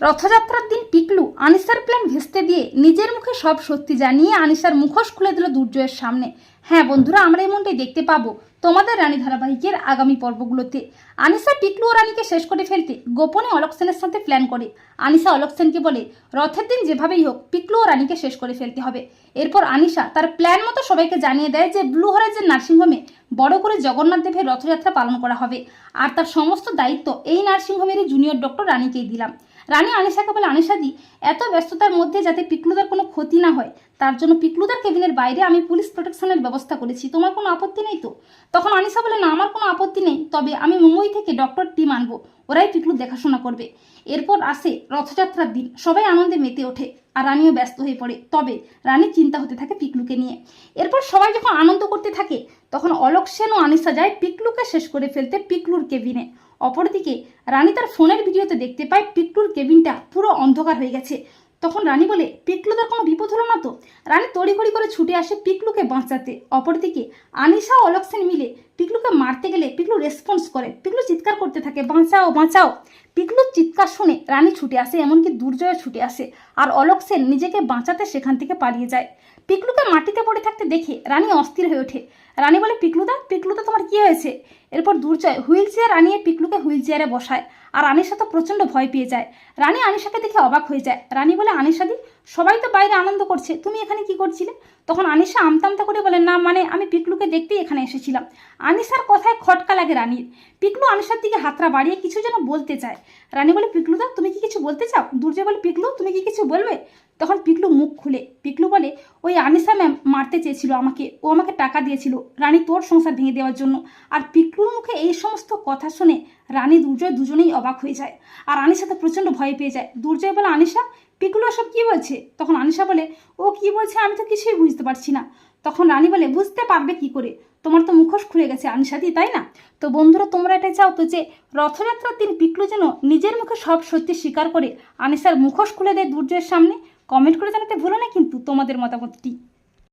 রথযাত্রার দিন পিকলু আনিসার প্ল্যান ভেস্তে দিয়ে নিজের মুখে সব সত্যি জানিয়ে আনিসার মুখোশ খুলে দিল দুর্জয়ের সামনে। হ্যাঁ বন্ধুরা, আমরা এমনটাই দেখতে পাবো তোমাদের রানী ধারাবাহিকের আগামী পর্বগুলোতে। আনিসা পিকলু ও রানীকে শেষ করে ফেলতে গোপনে অলোক সেনের সাথে প্ল্যান করে। আনিসা অলোক সেনকে বলে, রথের দিন যেভাবেই হোক পিকলু ও রানীকে শেষ করে ফেলতে হবে। এরপর আনিসা তার প্ল্যান মতো সবাইকে জানিয়ে দেয় যে ব্লু হরাইজের নার্সিংহোমে বড় করে জগন্নাথ দেবের রথযাত্রা পালন করা হবে। আর তার সমস্ত দায়িত্ব এই নার্সিংহোমেরই জুনিয়র ডক্টর রানীকেই দিলাম। রানী আনিশাকে বলে আনিশাদি এত ব্যস্ততার মধ্যে যাতে পিকলুদার কোনো ক্ষতি না হয়, তার জন্য পিকলুদার কেবিনের বাইরে আমি পুলিশ প্রোটেকশনের ব্যবস্থা করেছি। তোমার কোনো আপত্তি নেই তো? তখন আনিশা বলে, না, আমার কোনো আপত্তি নেই, তবে আমি মুম্বই থেকে ডক্টর টিম আনব ওরাই পিকলু দেখাশোনা করবে। এরপর আসে রথযাত্রার দিন, সবাই আনন্দে মেতে ওঠে আর রানীও ব্যস্ত হয়ে পড়ে। তবে রানীর চিন্তা হতে থাকে পিকলুকে নিয়ে। এরপর সবাই যখন আনন্দ করতে থাকে তখন অলোক সেন ও আনিসা যায় পিকলুকে শেষ করে ফেলতে পিকলুর কেবিনে। অপরদিকে রানী তার ফোনের ভিডিওতে দেখতে পায় পিকলুর কেবিনটা পুরো অন্ধকার হয়ে গেছে। তখন রানী বলে, পিকলুদের কোনো বিপদ হলো না তো? রানী তড়িঘড়ি করে ছুটে আসে পিকলুকে বাঁচাতে। অপরদিকে আনিশা ও অলোক সেন মিলে পিকলুকে মারতে গেলে পিকলু রেসপন্স করে। পিকলু চিৎকার করতে থাকে, বাঁচাও বাঁচাও! পিকলুর চিৎকার শুনে রানী ছুটে আসে, এমনকি দুর্জয় ছুটে আসে, আর অলোক সেন নিজেকে বাঁচাতে সেখান থেকে পালিয়ে যায়। পিকলুকে মাটিতে পড়ে থাকতে দেখে রানী অস্থির হয়ে ওঠে। রানী বলে, পিকলুদা পিকলুদা, তোমার কি হয়েছে? এরপর দুর্জয় হুইল চেয়ার আনিয়ে পিকলুকে হুইল চেয়ারে বসায়। আর আনিশা তো প্রচণ্ড ভয় পেয়ে যায়। রানী আনিশাকে দেখে অবাক হয়ে যায়। রানী বলে আনিশাদি সবাই তো বাইরে আনন্দ করছে। তুমি এখানে কি করছিলে? তখন আনিশা আমতামতা করে বলে, না মানে আমি পিকলুকে দেখতেই এখানে এসেছিলাম। আনিশার কথায় খটকা লাগে রানীর। পিকলু আনিশার দিকে হাতটা বাড়িয়ে কিছু যেন বলতে চায়। রানী বলে, পিকলুদা, তুমি কি কিছু বলতে চাও? দুর্জয় বলে, পিকলু, তুমি কি কিছু বলবে? তখন পিকলু মুখ খুলে। পিকলু বলে, ওই আনিসা ম্যাম মারতে চেয়েছিল আমাকে। ও আমাকে টাকা দিয়েছিল। রানী তোর সংসার ভেঙে দেওয়ার জন্য। আর পিকলুর মুখে এই সমস্ত কথা শুনে রানী দুর্জয় দুজনেই অবাক হয়ে যায়। আর আনিশা তো প্রচণ্ড ভয় পেয়ে যায়। দুর্জয় বলে, আনিশা পিকলু সব কি বলছে? তখন আনিশা বলে, ও কি বলছে আমি তো কিছুই বুঝতে পারছি না। তখন রানী বলে, বুঝতে পারবে কি করে? তোমার তো মুখোশ খুলে গেছে আনিশাদি তাই না? তো বন্ধুরা, তোমরা এটা চাও তো যে, রথযাত্রার দিন পিকলু যেন নিজের মুখে সব সত্যি স্বীকার করে, আনিশার মুখোশ খুলে দেয় দুর্জয়ের সামনে? কমেন্ট করে জানাতে ভুলো না কিন্তু তোমাদের মতামতটি।